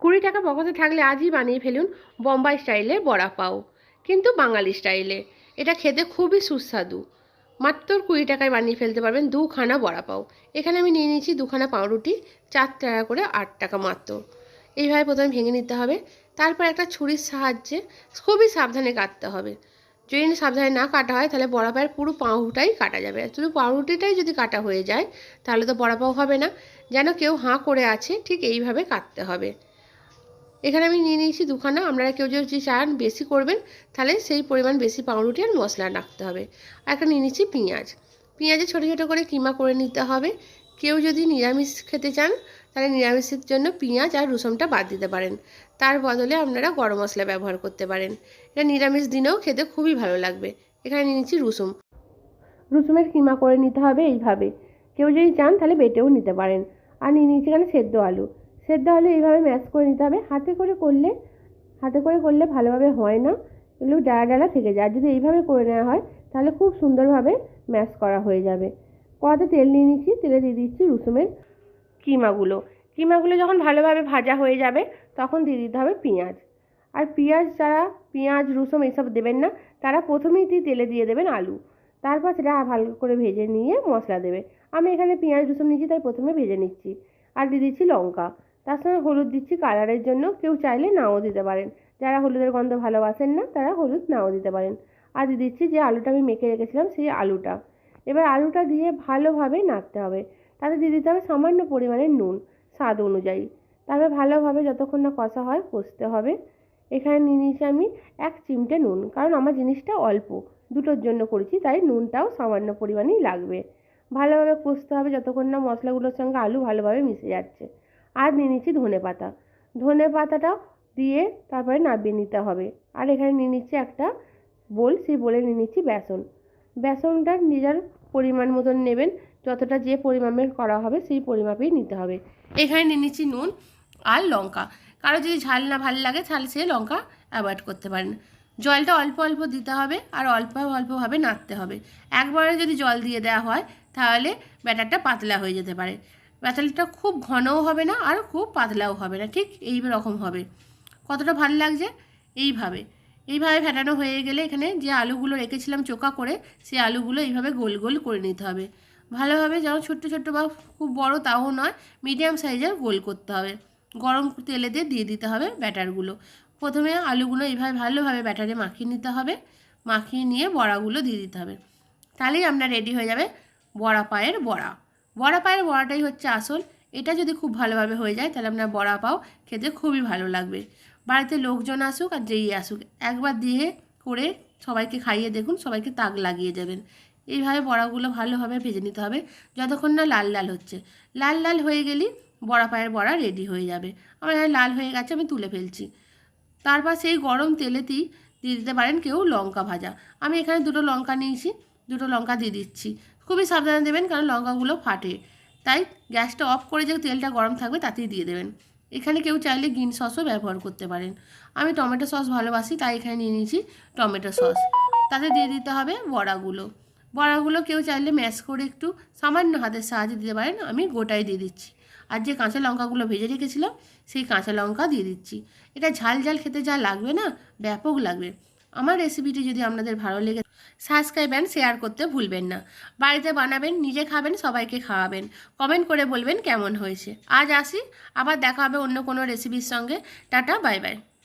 কুড়ি টাকা পকেটে থাকলে আজই বানিয়ে ফেলুন বোম্বাই স্টাইলে বড়া পাও, কিন্তু বাঙালি স্টাইলে। এটা খেতে খুবই সুস্বাদু। মাত্র কুড়ি টাকায় বানিয়ে ফেলতে পারবেন দুখানা বড়া পাও। এখানে আমি নিয়ে নিয়েছি দুখানা পাউরুটি, চার টাকা করে আট টাকা মাত্র। এইভাবে প্রথমে ভেঙে নিতে হবে। তারপর একটা ছুরির সাহায্যে খুবই সাবধানে কাটতে হবে। যদি সাবধানে না কাটা হয়, তাহলে বড়া পায়ের পুরো পাউরুটাই কাটা যাবে। শুধু পাউরুটিটাই যদি কাটা হয়ে যায়, তাহলে তো বড়া পাও হবে না। যেন কেউ হাঁ করে আছে, ঠিক এইভাবে কাটতে হবে। এখানে আমি নিয়ে নিয়েছি দুখানা। আপনারা কেউ যদি চান বেশি করবেন, তাহলে সেই পরিমাণ বেশি পাউরুটি আর মশলা রাখতে হবে। আর একটা নিয়ে নিচ্ছি পেঁয়াজ। পেঁয়াজে ছোটো ছোটো করে কিমা করে নিতে হবে। কেউ যদি নিরামিষ খেতে চান, তাহলে নিরামিষের জন্য পেঁয়াজ আর রসুনটা বাদ দিতে পারেন। তার বদলে আপনারা গরম মশলা ব্যবহার করতে পারেন। এটা নিরামিষ দিনেও খেতে খুবই ভালো লাগবে। এখানে নিয়ে নিচ্ছি রসুন। রসুনের কিমা করে নিতে হবে এইভাবে। কেউ যদি চান, তাহলে বেটেও নিতে পারেন। আর নিয়ে নিচ্ছি এখানে সেদ্ধ আলু। সেদ্ধ আলু এইভাবে ম্যাশ করে নিতে হবে। হাতে করে করলে, হাতে করে করলে ভালোভাবে হয় না। এগুলো ডালা ডালা থেকে যায়। আর যদি এইভাবে করে নেওয়া হয়, তাহলে খুব সুন্দরভাবে ম্যাশ করা হয়ে যাবে। কড়াতে তেল নিয়ে নিচ্ছি। তেলে দিয়ে দিচ্ছি রসুনের কিমাগুলো। কিমাগুলো যখন ভালোভাবে ভাজা হয়ে যাবে, তখন দিয়ে দিতে হবে পেঁয়াজ। আর পেঁয়াজ যারা, পেঁয়াজ, রসুন এইসব দেবেন না, তারা প্রথমেই তেলে দিয়ে দেবেন আলু। তারপর সেটা ভালো করে ভেজে নিয়ে মশলা দেবে। আমি এখানে পেঁয়াজ, রসুন নিচ্ছি তাই প্রথমে ভেজে নিচ্ছি। আর দিয়ে দিচ্ছি লঙ্কা। তার সঙ্গে হলুদ দিচ্ছি কালারের জন্য। কেউ চাইলে নাও দিতে পারেন। যারা হলুদের গন্ধ ভালোবাসেন না, তারা হলুদ নাও দিতে পারেন। আর দিয়ে দিচ্ছি যে আলুটা আমি মেখে রেখেছিলাম, সেই আলুটা। এবার আলুটা দিয়ে ভালোভাবে নাড়তে হবে। তাতে দিয়ে দিতে হবে সামান্য পরিমাণে নুন, স্বাদ অনুযায়ী। তারপরে ভালোভাবে যতক্ষণ না কষা হয়, কষতে হবে। এখানে নিয়ে নিয়েছি আমি এক চিমটে নুন, কারণ আমার জিনিসটা অল্প। দুটোর জন্য করেছি, তাই নুনটাও সামান্য পরিমাণেই লাগবে। ভালোভাবে কষতে হবে, যতক্ষণ না মশলাগুলোর সঙ্গে আলু ভালোভাবে মিশে যাচ্ছে। আর নিয়ে নিচ্ছি ধনে পাতা। ধনে পাতাটাও দিয়ে তারপরে নাবিয়ে নিতে হবে। আর এখানে নিয়ে নিচ্ছি একটা বোল, সেই বোলে নিয়ে নিচ্ছি বেসন। বেসনটা নিজের পরিমাণ মতন নেবেন, যতটা যে পরিমাপের করা হবে সেই পরিমাপেই নিতে হবে। এখানে নিয়ে নিচ্ছি নুন আর লঙ্কা। কারও যদি ঝাল না ভালো লাগে তাহলে সে লঙ্কা অ্যাভয়েড করতে পারেন। জলটা অল্প অল্প দিতে হবে আর অল্প অল্পভাবে নাড়তে হবে। একবারে যদি জল দিয়ে দেওয়া হয় তাহলে ব্যাটারটা পাতলা হয়ে যেতে পারে। ব্যাটারটা খুব ঘনও হবে না আর খুব পাতলাও হবে না, ঠিক এই রকম হবে। কতটা ভালো লাগছে? এইভাবে। এইভাবে ফেটানো হয়ে গেলে এখানে যে আলুগুলো রেখেছিলাম চোকা করে সেই আলুগুলো এইভাবে গোল গোল করে নিতে হবে। ভালোভাবে যেমন ছোট্ট ছোট্ট বা খুব বড় তাও নয়, মিডিয়াম সাইজের গোল করতে হবে। গরম তেলে দিয়ে দিয়ে দিতে হবে ব্যাটারগুলো। প্রথমে আলুগুলো এইভাবে ভালোভাবে ব্যাটারে মাখিয়ে নিতে হবে, মাখিয়ে নিয়ে বড়াগুলো দিয়ে দিতে হবে। তাহলেই আপনার রেডি হয়ে যাবে বড়া পায়ের বড়া। বড়া পায়ের বড়াটাই হচ্ছে আসল। এটা যদি খুব ভালোভাবে হয়ে যায়, তাহলে আপনার বড়া পাও খেতে খুবই ভালো লাগবে। বাড়িতে লোকজন আসুক আর যেই আসুক, একবার দিয়ে করে সবাইকে খাইয়ে দেখুন, সবাইকে তাক লাগিয়ে যাবেন এইভাবে বড়াগুলো ভালোভাবে ভেজে নিতে হবে, যতক্ষণ না লাল লাল হচ্ছে। লাল লাল হয়ে গেলেই বড়া পায়ের বড়া রেডি হয়ে যাবে। আমার লাল হয়ে গেছে, আমি তুলে ফেলছি। তারপর সেই গরম তেলেতেই দিয়ে দিতে পারেন কেউ লঙ্কা ভাজা। আমি এখানে দুটো লঙ্কা নিয়েছি, দুটো লঙ্কা দিয়ে দিচ্ছি। খুবই সাবধানে দেবেন, কারণ লঙ্কাগুলো ফাটে। তাই গ্যাসটা অফ করে যে তেলটা গরম থাকবে তাতেই দিয়ে দেবেন। এখানে কেউ চাইলে গ্রিন সসও ব্যবহার করতে পারেন। আমি টমেটো সস ভালোবাসি, তাই এখানে নিয়ে নিয়েছি টমেটো সস। তাতে দিয়ে দিতে হবে বড়াগুলো। বড়াগুলো কেউ চাইলে ম্যাশ করে একটু সামান্য হাতের সাহায্যে দিতে পারেন, আমি গোটাই দিয়ে দিচ্ছি। আর যে কাঁচা লঙ্কাগুলো ভেজে রেখেছিলাম, সেই কাঁচা লঙ্কা দিয়ে দিচ্ছি। এটা ঝাল ঝাল খেতে যা লাগবে না, ব্যাপক লাগবে। আমার রেসিপিটি যদি আপনাদের ভালো লেগে সাবস্ক্রাইব অ্যান্ড শেয়ার করতে ভুলবেন না। বাড়িতে বানাবেন, নিজে খাবেন, সবাইকে খাওয়াবেন। কমেন্ট করে বলবেন কেমন হয়েছে। আজ আসি, আবার দেখা হবে অন্য কোনো রেসিপির সঙ্গে। Tata bye bye